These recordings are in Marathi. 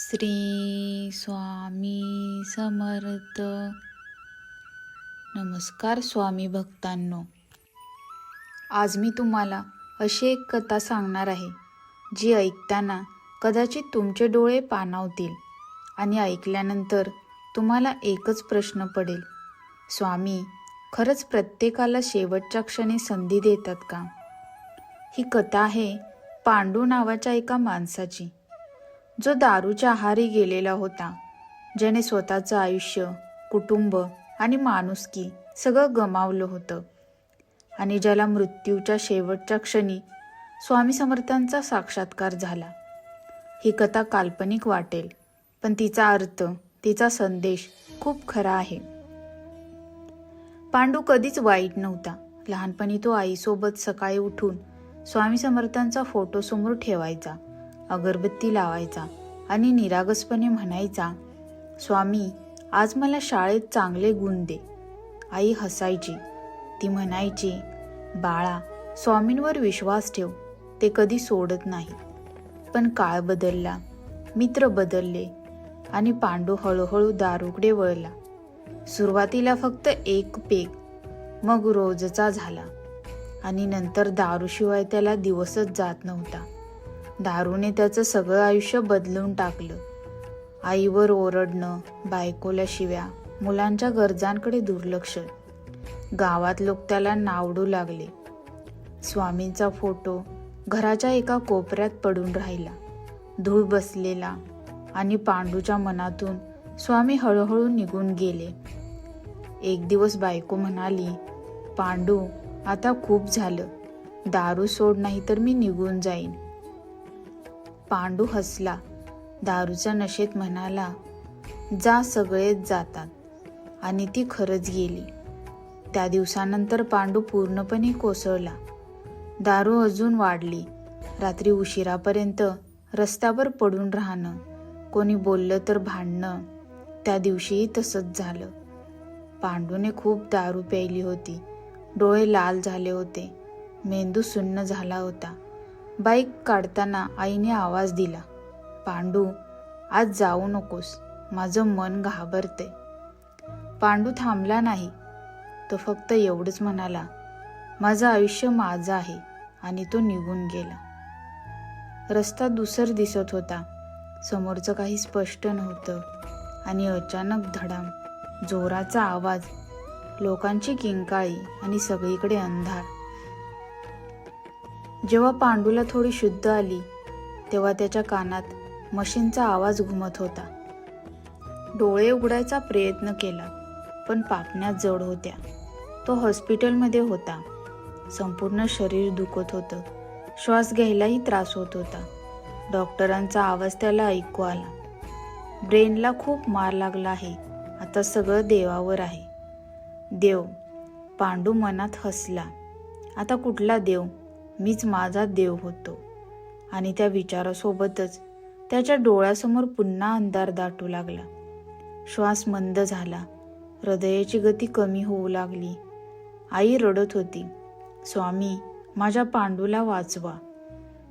श्री स्वामी समर्थ. नमस्कार स्वामी भक्तांनो. आज मी तुम्हाला अशी एक कथा सांगणार आहे जी ऐकताना कदाचित तुमचे डोळे पाणावतील आणि ऐकल्यानंतर तुम्हाला एकच प्रश्न पडेल. स्वामी खरंच प्रत्येकाला शेवटच्या क्षणी संधी देतात का? ही कथा आहे पांडू नावाच्या एका माणसाची. जो दारूच्या आहारी गेलेला होता ज्याने स्वतःचं आयुष्य कुटुंब आणि माणुसकी सगळं गमावलं होतं. आणि ज्याला मृत्यूच्या शेवटच्या क्षणी स्वामी समर्थांचा साक्षात्कार झाला. ही कथा काल्पनिक वाटेल पण तिचा अर्थ तिचा संदेश खूप खरा आहे. पांडू कधीच वाईट नव्हता. लहानपणी तो आईसोबत सकाळी उठून स्वामी समर्थांचा फोटो समोर ठेवायचा. अगरबत्ती लावायचा आणि निरागसपणे म्हणायचा स्वामी आज मला शाळेत चांगले गुण दे. आई हसायची. ती म्हणायची बाळा स्वामींवर विश्वास ठेव ते कधी सोडत नाही. पण काळ बदलला मित्र बदलले आणि पांडू हळूहळू दारुकडे वळला. सुरुवातीला फक्त एक पेग मग रोजचा झाला आणि नंतर दारूशिवाय त्याला दिवसच जात नव्हता. दारूने त्याचं सगळं आयुष्य बदलून टाकलं. आईवर ओरडणं बायकोला शिव्या मुलांच्या गरजांकडे दुर्लक्ष. गावात लोक त्याला नावडू लागले. स्वामींचा फोटो घराच्या एका कोपऱ्यात पडून राहिला. धूळ बसलेला आणि पांडूच्या मनातून स्वामी हळूहळू निघून गेले. एक दिवस बायको म्हणाली पांडू आता खूप झालं. दारू सोड नाही तर मी निघून जाईन. पांडू हसला. दारूच्या नशेत म्हणाला जा सगळेच जातात. आणि ती खरंच गेली. त्या दिवसानंतर पांडू पूर्णपणे कोसळला. दारू अजून वाढली. रात्री उशिरापर्यंत रस्त्यावर पडून राहणं कोणी बोललं तर भांडणं त्या दिवशीही तसंच झालं. पांडूने खूप दारू प्यायली होती. डोळे लाल झाले होते. मेंदू सुन्न झाला होता. बाईक काढताना आईने आवाज दिला पांडू आज जाऊ नकोस माझं मन घाबरते. पांडू थांबला नाही. तो फक्त एवढंच म्हणाला माझं आयुष्य माझं आहे आणि तो निघून गेला. रस्ता दुसर दिसत होता. समोरचं काही स्पष्ट नव्हतं आणि अचानक धडाम जोराचा आवाज लोकांची किंकाळी आणि सगळीकडे अंधार. जेव्हा पांडूला थोडी शुद्ध आली तेव्हा त्याच्या कानात मशीनचा आवाज घुमत होता. डोळे उघडायचा प्रयत्न केला पण पापण्या जड होत्या. तो हॉस्पिटलमध्ये होता. संपूर्ण शरीर दुखत होतं. श्वास घ्यायलाही त्रास होत होता. डॉक्टरांचा आवाज त्याला ऐकू आला. ब्रेनला खूप मार लागला आहे. आता सगळं देवावर आहे. देव पांडू मनात हसला. आता कुठला देव? मीच माझा देव होतो. आणि त्या विचारासोबतच त्याच्या डोळ्यासमोर पुन्हा अंधार दाटू लागला. श्वास मंद झाला. हृदयाची गती कमी होऊ लागली. आई रडत होती. स्वामी माझ्या पांडूला वाचवा.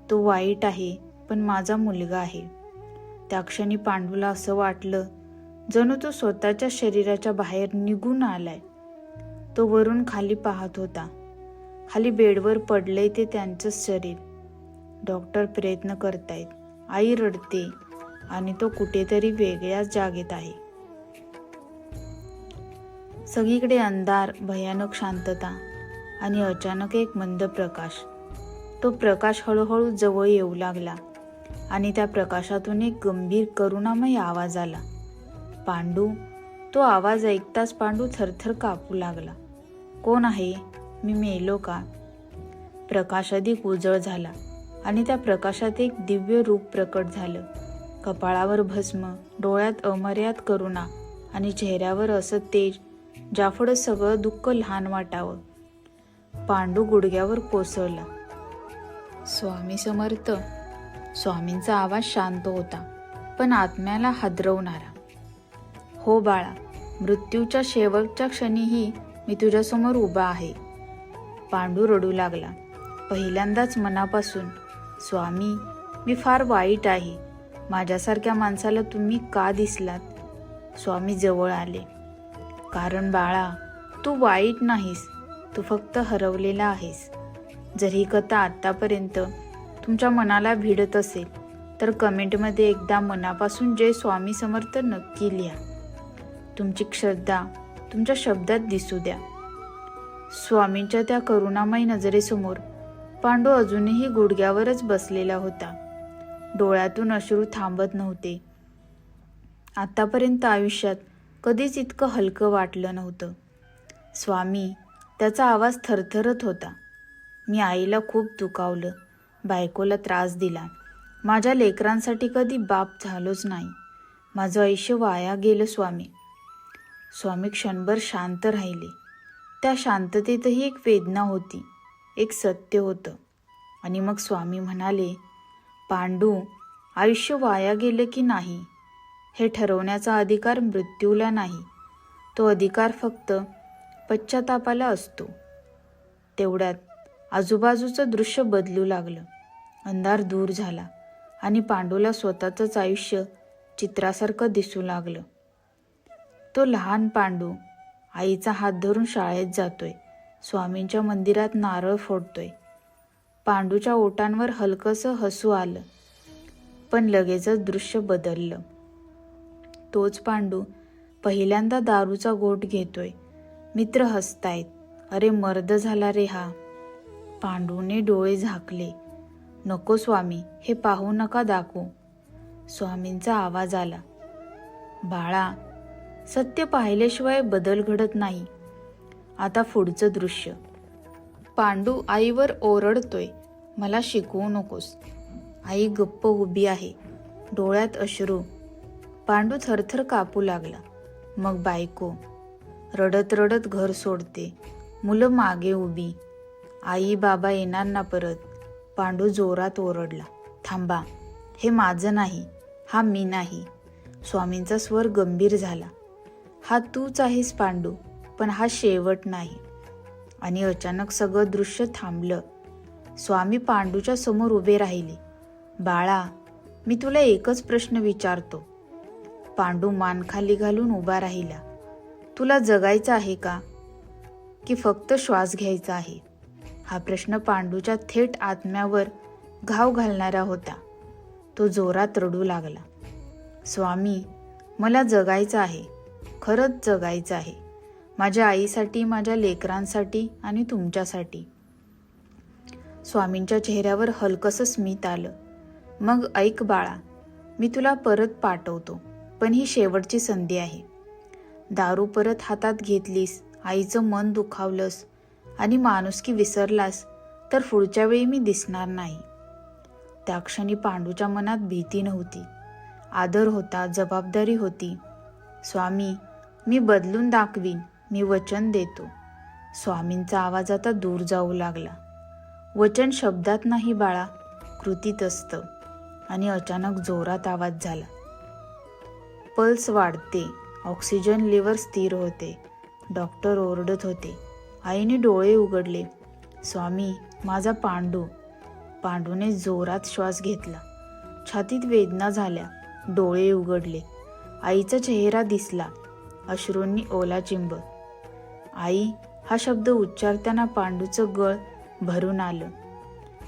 तो वाईट आहे पण माझा मुलगा आहे. त्या क्षणी पांडूला असं वाटलं जणू तो स्वतःच्या शरीराच्या बाहेर निघून आलाय. तो वरून खाली पाहत होता. खाली बेडवर पडले ते त्यांचंच शरीर. डॉक्टर प्रयत्न करतायत. आई रडते आणि तो कुठेतरी वेगळ्याच जागेत आहे. सगळीकडे अंधार भयानक शांतता आणि अचानक एक मंद प्रकाश. तो प्रकाश हळूहळू जवळ येऊ लागला आणि त्या प्रकाशातून एक गंभीर करुणामय आवाज आला. पांडू तो आवाज ऐकताच पांडू थरथर कापू लागला. कोण आहे? मी मेलो का प्रकाश अधिक उजळ झाला आणि त्या प्रकाशात एक दिव्य रूप प्रकट झालं. कपाळावर भस्म डोळ्यात अमर्याद करुणा आणि चेहऱ्यावर असं तेज ज्याफळं सगळं दुःख लहान वाटावं. पांडू गुडघ्यावर कोसळला. स्वामी समर्थ स्वामींचा आवाज शांत होता पण आत्म्याला हादरवणारा. हो बाळा मृत्यूच्या शेवटच्या क्षणीही मी तुझ्यासमोर उभा आहे. पांडू रडू लागला. पहिल्यांदाच मनापासून स्वामी मी फार वाईट आहे. माझ्यासारख्या माणसाला तुम्ही का दिसलात? स्वामी जवळ आले. कारण बाळा तू वाईट नाहीस. तू फक्त हरवलेला आहेस. जर ही कथा आत्तापर्यंत तुमच्या मनाला भिडत असेल तर कमेंटमध्ये एकदा मनापासून जय स्वामी समर्थ नक्की लिहा. तुमची श्रद्धा तुमच्या शब्दात दिसू द्या. स्वामींच्या त्या करुणामय नजरेसमोर पांडू अजूनही गुडघ्यावरच बसलेला होता. डोळ्यातून अश्रू थांबत नव्हते. आत्तापर्यंत आयुष्यात कधीच इतकं हलकं वाटलं नव्हतं. स्वामी त्याचा आवाज थरथरत होता. मी आईला खूप दुखावलं. बायकोला त्रास दिला. माझ्या लेकरांसाठी कधी बाप झालोच नाही. माझं आयुष्य वाया गेलं स्वामी. स्वामी क्षणभर शांत राहिले. त्या शांततेतही एक वेदना होती एक सत्य होतं. आणि मग स्वामी म्हणाले पांडू आयुष्य वाया गेलं की नाही? हे ठरवण्याचा अधिकार मृत्यूला नाही. तो अधिकार फक्त पश्चातापाला असतो. तेवढ्यात आजूबाजूचं दृश्य बदलू लागलं. अंधार दूर झाला आणि पांडूला स्वतःचंच आयुष्य चित्रासारखं दिसू लागलं. तो लहान पांडू आईचा हात धरून शाळेत जातोय. स्वामींच्या मंदिरात नारळ फोडतोय. पांडूच्या ओटांवर हलकंसं हसू आलं. पण लगेचच दृश्य बदललं. तोच पांडू पहिल्यांदा दारूचा गोट घेतोय. मित्र हसतायत. अरे मर्द झाला रे हा. पांडूने डोळे झाकले. नको स्वामी हे पाहू नका दाखवू. स्वामींचा आवाज आला. बाळा सत्य पाहिल्याशिवाय बदल घडत नाही. आता पुढचं दृश्य. पांडू आईवर ओरडतोय मला शिकवू नकोस. आई गप्प उभी आहे डोळ्यात अश्रू. पांडू थरथर कापू लागला. मग बायको. रडत रडत घर सोडते. मुलं मागे उभी. आई बाबा येणार ना परत. पांडू जोरात ओरडला. थांबा. हे माझं नाही. हा मी नाही. स्वामींचा स्वर गंभीर झाला. हा तूच आहेस पांडू पण हा शेवट नाही. आणि अचानक सगळं दृश्य थांबलं. स्वामी पांडूच्या समोर उभे राहिले. बाळा मी तुला एकच प्रश्न विचारतो. पांडू मान खाली घालून उभा राहिला. तुला जगायचं आहे का? की फक्त श्वास घ्यायचा आहे. हा प्रश्न पांडूच्या थेट आत्म्यावर घाव घालणारा होता. तो जोरात रडू लागला. स्वामी मला जगायचं आहे. खरंच जगायचं आहे. माझ्या आईसाठी माझ्या लेकरांसाठी आणि तुमच्यासाठी. स्वामींच्या चेहऱ्यावर हलकसं स्मित आलं. मग ऐक बाळा मी तुला परत पाठवतो पण ही शेवटची संधी आहे. दारू परत हातात घेतलीस आईचं मन दुखावलंस आणि माणुसकी विसरलास तर पुढच्या वेळी मी दिसणार नाही. त्या क्षणी पांडूच्या मनात भीती नव्हती. आदर होता जबाबदारी होती. स्वामी मी बदलून दाखवीन मी वचन देतो. स्वामींचा आवाज आता दूर जाऊ लागला. वचन शब्दात नाही बाळा कृतीत असतं. आणि अचानक जोरात आवाज झाला. पल्स वाढते ऑक्सिजन लेवर स्थिर होते. डॉक्टर ओरडत होते. आईने डोळे उघडले. स्वामी माझा पांडू. पांडूने जोरात श्वास घेतला. छातीत वेदना झाल्या. डोळे उघडले. आईचा चेहरा दिसला. अश्रूंनी ओला चिंब. आई हा शब्द उच्चारताना पांडूचं गळ भरून आलं.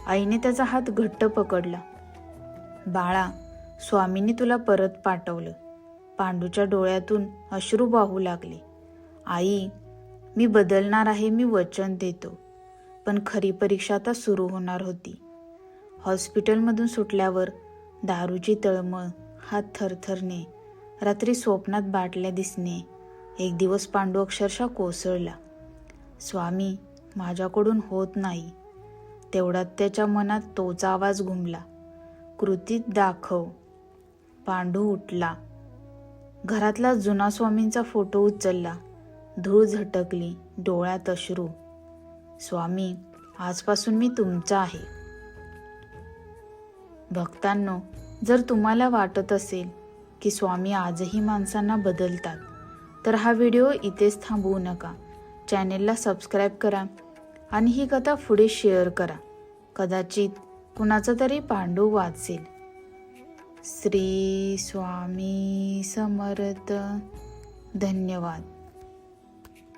आईने त्याचा हात घट्ट पकडला. बाळा स्वामींनी तुला परत पाठवलं. पांडूच्या डोळ्यातून अश्रू वाहू लागले. आई मी बदलणार आहे मी वचन देतो. पण खरी परीक्षा आता सुरू होणार होती. हॉस्पिटलमधून सुटल्यावर दारूची तळमळ हात थरथरणे रात्री स्वप्नात बाटल्या दिसणे. एक दिवस पांडू अक्षरशः कोसळला. स्वामी माझ्याकडून होत नाही. तेवढ्यात त्याच्या मनात तोच आवाज घुमला. कृतीत दाखव. पांडू उठला. घरातला जुना स्वामींचा फोटो उचलला. धूळ झटकली डोळ्यात अश्रू. स्वामी आजपासून मी तुमचा आहे. भक्तांनो जर तुम्हाला वाटत असेल की स्वामी आजही माणसांना बदलतात. तर हा व्हिडिओ इथेच थांबवू नका. चॅनेलला सबस्क्राईब करा आणि ही कथा पुढे शेअर करा. कदाचित कुणाचा तरी पांडू वाचेल. श्री स्वामी समर्थ. धन्यवाद.